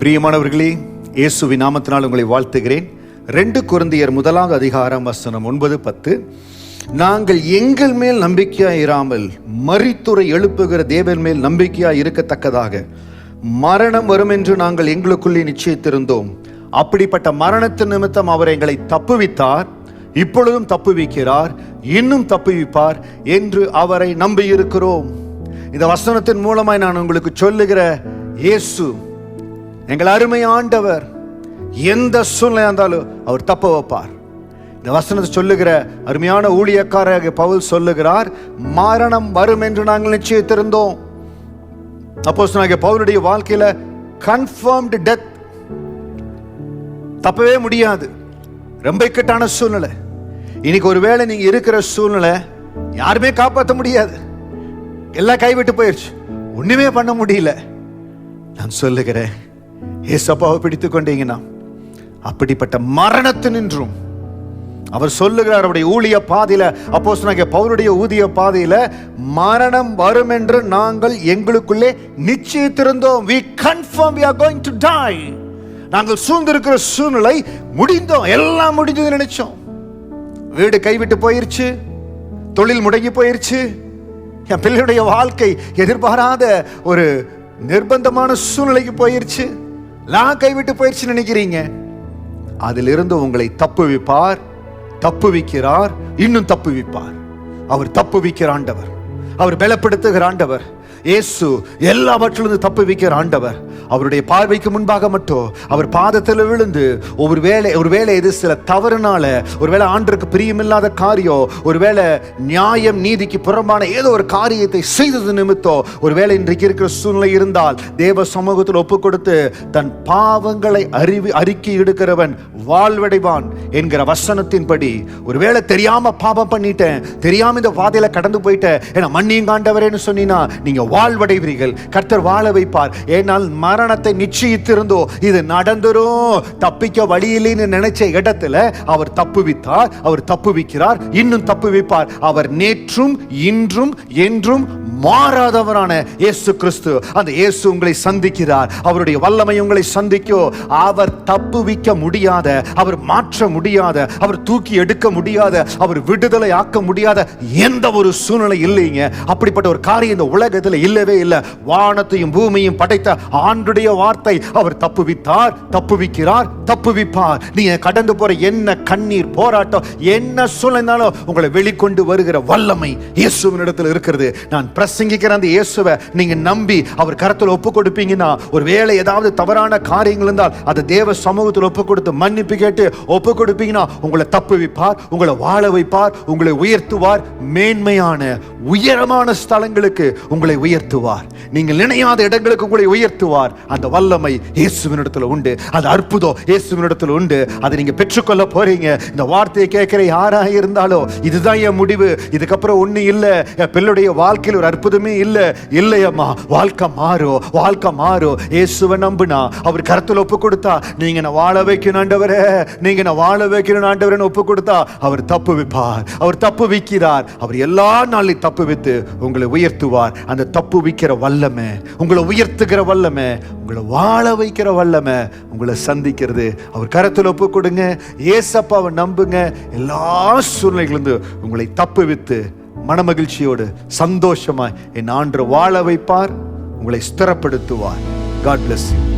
பிரியமானவர்களே இயேசுவி நாமத்தினால் உங்களை வாழ்த்துகிறேன். ரெண்டு குருந்தியர் முதலாவது அதிகாரம் வசனம் ஒன்பது பத்து. நாங்கள் எங்கள் மேல் நம்பிக்கையாக இராமல் மறித்துறை எழுப்புகிற தேவன் மேல் நம்பிக்கையாக இருக்கத்தக்கதாக மரணம் வரும் என்று நாங்கள் எங்களுக்குள்ளே நிச்சயித்திருந்தோம். அப்படிப்பட்ட மரணத்தின் நிமித்தம் அவர் எங்களை தப்புவித்தார். இப்பொழுதும் தப்புவிக்கிறார். இன்னும் தப்புவிப்பார் என்று அவரை நம்பியிருக்கிறோம். இந்த வசனத்தின் மூலமாய் நான் உங்களுக்கு சொல்லுகிற இயேசு எங்கள் அருமை ஆண்டவர் எந்த சூழ்நிலையாக இருந்தாலும் அவர் தப்ப வைப்பார். இந்த வசனத்தை சொல்லுகிற அருமையான ஊழியக்காரர் பவுல் சொல்லுகிறார் மரணம் வரும் என்று நாங்கள் நிச்சயித்திருந்தோம். அப்போஸ் நாங்கள் பவுலுடைய வாழ்க்கையில கன்ஃபார்ம்டு டெத் தப்பவே முடியாது. ரொம்ப இக்கட்டான சூழ்நிலை. இன்னைக்கு ஒருவேளை நீங்க இருக்கிற சூழ்நிலை யாருமே காப்பாற்ற முடியாது. எல்லாம் கைவிட்டு போயிடுச்சு ஒண்ணுமே பண்ண முடியல. நான் சொல்லுகிறேன் ஏசப்பாவை பிடித்து கொண்டீங்கன்னா அப்படிப்பட்ட மரணத்தினின்றும் அவர் சொல்லுகிறார் அவருடைய ஊழிய பாதையில அப்போஸ் பவுருடைய ஊதிய பாதையில மரணம் வரும் என்று நாங்கள் எங்களுக்குள்ளே நிச்சயித்திருந்தோம். We confirm we are going to die. நாங்கள் சூழ்ந்திருக்கிற சூழ்நிலை முடிந்தோம். எல்லாம் முடிஞ்சது நினைச்சோம். வீடு கைவிட்டு போயிருச்சு. தொழில் முடங்கி போயிருச்சு. என் பிள்ளையுடைய வாழ்க்கை எதிர்பாராத ஒரு நிர்பந்தமான சூழ்நிலைக்கு போயிருச்சு. நான் கைவிட்டு போயிடுச்சுன்னு நினைக்கிறீங்க? அதிலிருந்து உங்களை தப்புவிப்பார் தப்புவிக்கிறார் இன்னும் தப்புவிப்பார். அவர் தப்புவிக்கிற ஆண்டவர். அவர் பலப்படுத்துகிற ஆண்டவர். இயேசு எல்லாவற்றிலிருந்து தப்புவிக்கிற ஆண்டவர். அவருடைய பார்வைக்கு முன்பாக மட்டும் அவர் பாதத்தில் விழுந்து ஒரு வேலை ஒரு வேலை எது சில தவறுனால ஒருவேளை ஆண்டருக்கு பிரியமில்லாத காரியம் ஒருவேளை நியாயம் நீதிக்கு புறம்பான ஏதோ ஒரு காரியத்தை செய்தது நிமித்தம் ஒருவேளை இன்றைக்கு இருக்கிற சூழ்நிலை இருந்தால் தேவ சமூகத்தில் ஒப்பு கொடுத்து தன் பாவங்களை அறிவி அறிக்கை எடுக்கிறவன் வாழ்வடைவான் என்கிற வசனத்தின்படி ஒருவேளை தெரியாம பாவம் பண்ணிட்டேன் தெரியாம இந்த பாதையில கடந்து போயிட்டேன் ஏன்னா மண்ணியும் காண்டவரேன்னு சொன்னீங்கன்னா நீங்க வாழ்வடைவீர்கள். கர்த்தர் வாழ வைப்பார். ஏனால் மரணத்தை நிச்சயித்திருந்தோ இது நடந்துரும். தப்பிக்க வழியில்லைன்னு நினைச்ச இடத்துல அவர் தப்புவித்தார் அவர் தப்புவிக்கிறார் இன்னும் தப்புவிப்பார் அவர் நேற்றும் இன்றும் என்றும் மாறாதவரான இயேசு கிறிஸ்து. அந்த இயேசு உங்களை சந்திக்கிறார். அவருடைய வல்லமை உங்களை சந்திக்கும் அவர் தப்புவிக்க முடியாத அவர் மாற்ற முடியாத அவர் தூக்கி எடுக்க முடியாத அவர் விடுதலை ஆக்க முடியாத எந்த ஒரு சூழ்நிலை இல்லைங்க. அப்படிப்பட்ட ஒரு காரியம் இந்த உலகத்தில் இல்லவே இல்லை. வானத்தையும் பூமியும் படைத்த ஆண்டுடைய வார்த்தை. அவர் தப்புவித்தார் தப்புவிக்கிறார் தப்புவிப்பார் நீங்க கடந்து போற என்ன கண்ணீர் போராட்டம் என்ன சூழ்நிலை உங்களை வெளிக்கொண்டு வருகிற வல்லமை இயேசுவின் இடத்துல இருக்கிறது. நான் பிரசங்கிக்கிற அந்த இயேசுவை. நீங்க நம்பி அவர் கரத்தில் ஒப்பு கொடுப்பீங்கன்னா ஒரு வேலை ஏதாவது தவறான காரியங்கள் இருந்தால் அதை தேவ சமூகத்தில் ஒப்பு கொடுத்து மன்னிப்பு கேட்டு ஒப்பு கொடுப்பீங்கன்னா உங்களை தப்புவிப்பார் உங்களை வாழ வைப்பார் உங்களை உயர்த்துவார். மேன்மையான உயரமான ஸ்தலங்களுக்கு உங்களை உயர்த்துவார். நீங்கள் நினையாத இடங்களுக்கு உங்களை உயர்த்துவார். அந்த வல்லமை இயேசுவினிடத்தில் உண்டு. அது அற்புதம் இயேசுவினிடத்தில் உண்டு. அதை நீங்க பெற்றுக்கொள்ள போறீங்க. இந்த வார்த்தையை கேட்கிற யாராக இருந்தாலும் இதுதான் என் முடிவு. இதுக்கப்புறம் ஒண்ணு இல்ல. என் பிள்ளைடைய வாழ்க்கையில் ஒரு அற்புதமே இல்ல. இல்லையம்மா வாழ்க்கை மாறும் வாழ்க்கை மாறும் இயேசுவை நம்புனா அவர் கருத்தில் ஒப்பு கொடுத்தா நீங்க என்ன வாழ வைக்கணும் ஆண்டவரே. நீங்க என்ன வாழ வைக்கணும் ஆண்டவரேன்னு ஒப்பு கொடுத்தா அவர் தப்பு விப்பார். அவர் தப்பு விற்கிறார். அவர் எல்லா நாளையும் தப்பு வித்து உங்களை உயர்த்துவார். அந்த தப்பு விற்கிற வல்லமை உங்களை உயர்த்துகிற வல்லமை உங்களை வாழ வைக்கிற வல்லமை உங்களை சந்திக்கிறது. அவர் கருத்தில் ஒப்பு கொடுங்க. ஏசப்பாவை நம்புங்க. எல்லா சூழ்நிலைகளிலிருந்து உங்களை தப்பு வித்து மனமகிழ்ச்சியோடு சந்தோஷமாய் என் ஆண்டு வாழ வைப்பார். உங்களை ஸ்திரப்படுத்துவார். God bless you